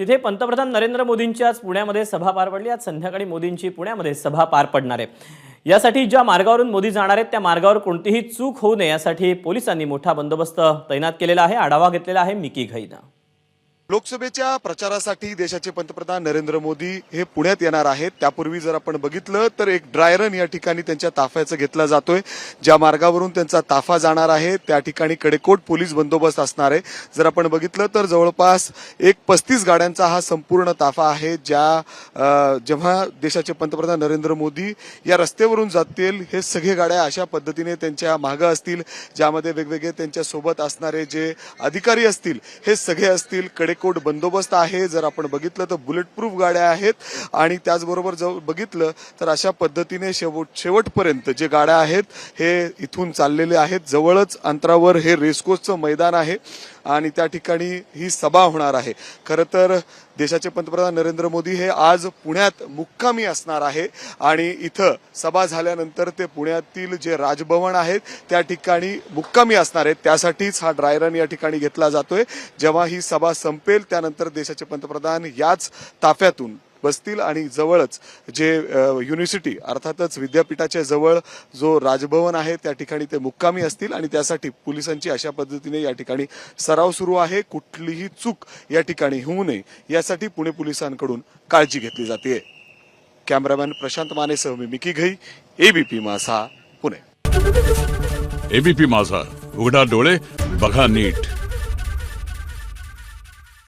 तिथे पंतप्रधान नरेंद्र मोदींची आज पुण्यामध्ये सभा पार पडली. आज संध्याकाळी मोदींची पुण्यामध्ये सभा पार पडणार आहे. यासाठी ज्या मार्गावरून मोदी जाणार आहेत त्या मार्गावर कोणतीही चूक होऊ नये यासाठी पोलिसांनी मोठा बंदोबस्त तैनात केलेला आहे. आढावा घेतलेला आहे मिकी घईनं. लोकसभेच्या प्रचारासाठी देशाचे पंतप्रधान नरेंद्र मोदी हे पुण्यात येणार आहेत. त्यापूर्वी जर आपण बघितलं तर एक ड्राय रन या ठिकाणी त्यांच्या ताफ्याचं घेतला जातोय. ज्या मार्गावरून त्यांचा ताफा जाणार आहे त्या ठिकाणी कडेकोट पोलीस बंदोबस्त असणार आहे. जर आपण बघितलं तर जवळपास एक पस्तीस गाड्यांचा हा संपूर्ण ताफा आहे ज्या जेव्हा देशाचे पंतप्रधान नरेंद्र मोदी या रस्त्यावरून जातील हे सगळे गाड्या अशा पद्धतीने त्यांच्या मागं असतील ज्यामध्ये वेगवेगळे त्यांच्यासोबत असणारे जे अधिकारी असतील हे सगळे असतील कडे कडेकोट बंदोबस्त आहे. जर आपण बघितलं तर बुलेट प्रूफ गाड्या आहेत. आणि त्याचबरोबर जर बघितलं तर अशा पद्धतीने शेवट शेवटपर्यंत जे गाड्या आहेत हे इथून चाललेले आहेत. जवळच अंतरावर हे रेसकोर्सचं मैदान आहे. आणि त्या ठिकाणी ही सभा होणार आहे. खरं तर देशाचे पंतप्रधान नरेंद्र मोदी हे आज पुण्यात मुक्कामी असणार आहे आणि इथं सभा झाल्यानंतर ते पुण्यातील जे राजभवन आहेत त्या ठिकाणी मुक्कामी असणार आहेत. त्यासाठीच हा ड्राय रन या ठिकाणी घेतला जातोय. जेव्हा ही सभा संपेल त्यानंतर देशाचे पंतप्रधान याच ताफ्यातून बसतील आणि जवळच जे युनिव्हर्सिटी अर्थातच विद्यापीठाच्या जवळ जो राजभवन आहे त्या ठिकाणी ते मुक्कामी असतील आणि त्यासाठी पोलिसांची अशा पद्धतीने या ठिकाणी सराव सुरू आहे. कुठलीही चूक या ठिकाणी होऊ नये यासाठी पुणे पोलिसांकडून काळजी घेतली जाते. कॅमेरामॅन प्रशांत मानेसह मी Mickey Ghai ABP Majha Pune. ABP माझा. उघडा डोळे बघा नीट.